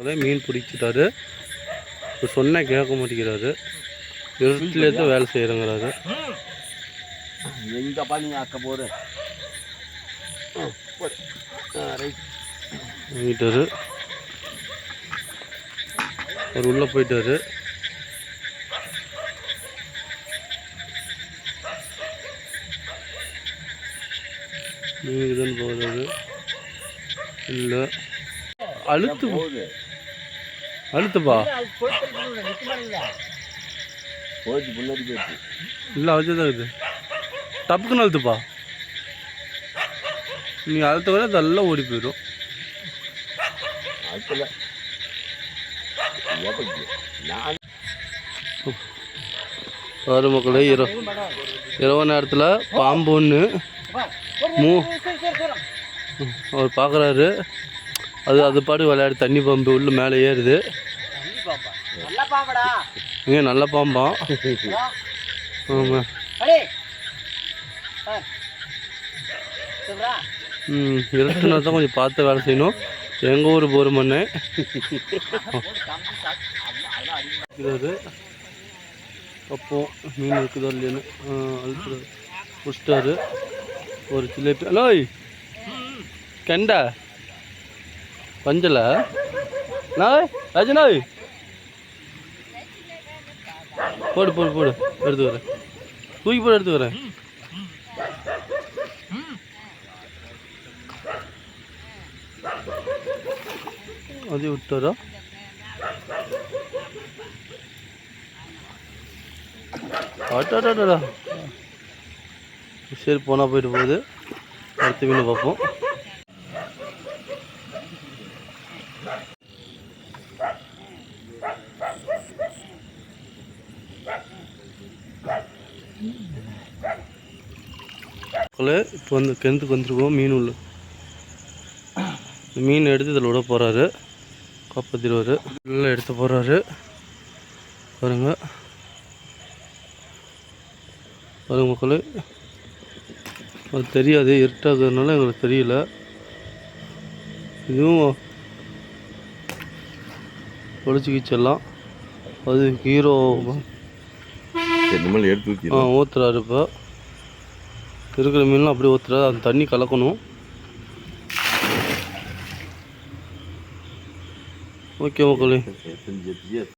அதான் மீன் பிடிச்சிட்டாரு. இப்போ சொன்ன கேட்க மாட்டேங்கிறாரு. தான் வேலை செய்கிறேங்கிறாரு எங்கப்பா நீங்க அக்க ரைட் வாங்கிட்டாரு. அவர் உள்ளே போயிட்டாரு. மீனுக்கு தான் போகுது இல்லை அழுத்து போகுது. அழுத்துப்பா போச்சு முன்னாடி போயிடுச்சு இல்லை அழுத்து தான் இருக்குது. டப்புக்குன்னு அழுத்துப்பா நீங்கள் அழுத்த கூட நல்லா ஓடி போயிடும். பாரு மக்களே இரவு இரவு நேரத்தில் பாம்பு ஒன்று மூ அவர் பார்க்குறாரு அது அது பாட்டு விளையாடு தண்ணி பாம்பு உள்ள மேலே ஏறுது. இங்கே நல்ல பாம்பாம் ஆமாம் ம் இருட்டுனா தான் கொஞ்சம் பார்த்து வேலை செய்யணும். எங்கள் ஊர் போர் மண்ணு அப்போ மீன் இருக்குதோ இல்லைன்னு அழுத்துறாரு பிடிச்சிட்டாரு. ஒரு ஜிலேபி. ஹலோய். கெண்டா. பஞ்சல. நாய் ராஜனாய் போடு போடு போடு. எடுத்து வரேன் தூக்கி போடு எடுத்து வரேன் அது விட்டாரா அட்டாடாடா சரி போனால் போயிட்டு போகுது. அடுத்த மீன் பார்ப்போம். மக்களே இப்போ வந்து கிணத்துக்கு வந்திருக்கோம் மீன் உள்ள. மீன் எடுத்து இதில் விட போகிறாரு காப்பாற்றிடுவார் நல்லா எடுத்து போகிறாரு பாருங்க. பாருங்க மக்களே. அது தெரியாது இருட்டாகிறதுனால எங்களுக்கு தெரியல. இதுவும் ஒழிச்சு கீச்செல்லாம். அது ஹீரோ ஆ ஊற்றுறாரு இப்போ. இருக்கிற மீன்லாம் அப்படியே ஊற்றுறாரு அந்த தண்ணி கலக்கணும். ஓகே மக்களே. ஊற்றி